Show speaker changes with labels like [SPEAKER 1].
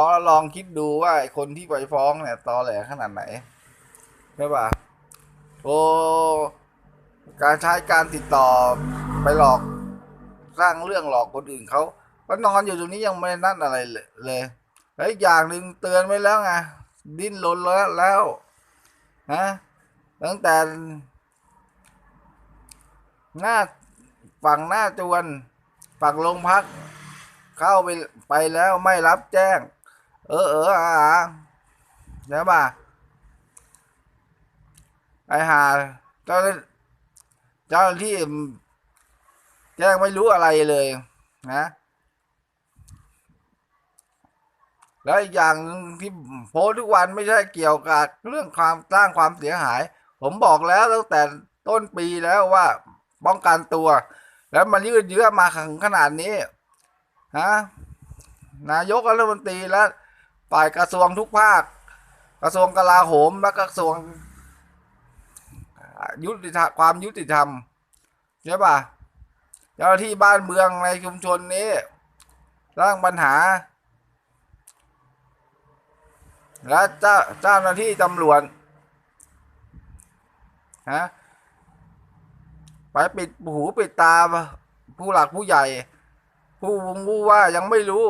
[SPEAKER 1] ลองลองคิดดูว่าคนที่ไปฟ้องเนี่ย ตอแหลขนาดไหนใช่ป่ะโอ้การใช้การติดต่อไปหลอกสร้างเรื่องหลอกคนอื่นเขาก็นอนอยู่ตรงนี้ยังไม่ได้นั่นอะไรเลยเลยแล้วอีกอย่างหนึ่งเตือนไว้แล้วไงดิ้นรนแล้วแล้วนะตั้งแต่ หน้าฝั่งหน้าจวนฝั่งโรงพัก เข้าไปไปแล้วไม่รับแจ้ง เออเอออาอาเดี๋ยวมาไอหาเจ้าเจ้าที่แจ้งไม่รู้อะไรเลยนะแล้วอีกอย่างที่โพสทุกวันไม่ใช่เกี่ยวกับเรื่องความสร้างความเสียหาย ผมบอกแล้วตั้งแต่ต้นปีแล้วว่าป้องกันตัว แล้วมันยืดเยื้อมาขนาดนี้ฮะนายกรัฐมนตรีและ ฝ่ายกระทรวงทุกภาค กระทรวงกลาโหมและกระทรวงยุติธรรมความยุติธรรมใช่ป่ะเจ้าหน้าที่บ้านเมืองในชุมชนนี้สร้างปัญหา และเจ้าเจ้าหน้าที่ตำรวจฮะไปปิดหูปิดตาผู้หลักผู้ใหญ่ ผู้ผู้ว่ายังไม่รู้